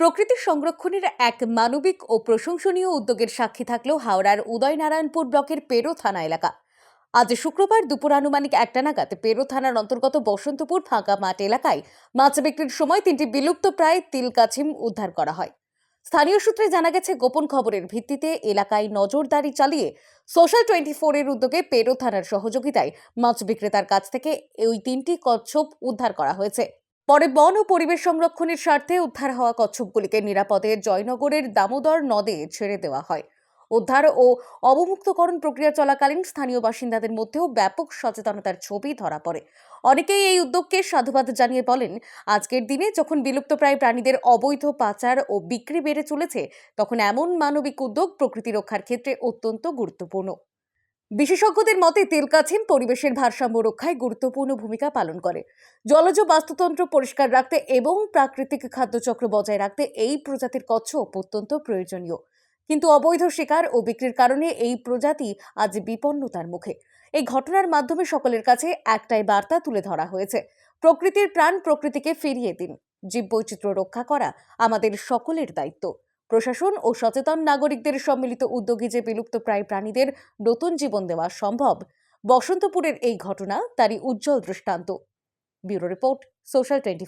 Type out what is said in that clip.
প্রকৃতির সংরক্ষণের এক মানবিক ও প্রশংসনীয় উদ্যোগের সাক্ষী থাকলেও হাওড়ার উদয়নারায়ণপুর ব্লকের পেরো থানা এলাকা। আজ শুক্রবার দুপুর আনুমানিক একটা নাগাদ পেরো থানার অন্তর্গত বসন্তপুর ফাঁকা মাঠ এলাকায় মাছ বিক্রির সময় তিনটি বিলুপ্ত প্রায় তিলকাছিম উদ্ধার করা হয়। স্থানীয় সূত্রে জানা গেছে, গোপন খবরের ভিত্তিতে এলাকায় নজরদারি চালিয়ে সোশ্যাল টোয়েন্টি ফোরের উদ্যোগে পেরো থানার সহযোগিতায় মাছ বিক্রেতার কাছ থেকে ওই তিনটি কচ্ছপ উদ্ধার করা হয়েছে। পরে বন ও পরিবেশ সংরক্ষণের স্বার্থে উদ্ধার হওয়া কচ্ছপগুলিকে নিরাপদে জয়নগরের দামোদর নদে ছেড়ে দেওয়া হয়। উদ্ধার ও অবমুক্তকরণ প্রক্রিয়া চলাকালীন স্থানীয় বাসিন্দাদের মধ্যেও ব্যাপক সচেতনতার ছবি ধরা পড়ে। অনেকেই এই উদ্যোগকে সাধুবাদ জানিয়ে বলেন, আজকের দিনে যখন বিলুপ্তপ্রায় প্রাণীদের অবৈধ পাচার ও বিক্রি বেড়ে চলেছে, তখন এমন মানবিক উদ্যোগ প্রকৃতি রক্ষার ক্ষেত্রে অত্যন্ত গুরুত্বপূর্ণ। বিশেষজ্ঞদের মতে তেলকাছিম পরিবেশের ভারসাম্য রক্ষায় গুরুত্বপূর্ণ ভূমিকা পালন করে। জলজ বাস্তুতন্ত্র পরিষ্কার রাখতে এবং প্রাকৃতিক খাদ্যচক্র বজায় রাখতে এই প্রজাতির কচ্ছপ অত্যন্ত প্রয়োজনীয়। কিন্তু অবৈধ শিকার ও বিক্রির কারণে এই প্রজাতি আজ বিপন্নতার মুখে। এই ঘটনার মাধ্যমে সকলের কাছে একটাই বার্তা তুলে ধরা হয়েছে। প্রকৃতির প্রাণ প্রকৃতিকে ফিরিয়ে দিন। জীববৈচিত্র্য রক্ষা করা আমাদের সকলের দায়িত্ব। প্রশাসন ও সচেতন নাগরিকদের সম্মিলিত উদ্যোগে যে বিলুপ্তপ্রায় প্রাণীদের নতুন জীবন দেওয়া সম্ভব, বসন্তপুরের এই ঘটনা তারই উজ্জ্বল দৃষ্টান্ত। Bureau report, social twenty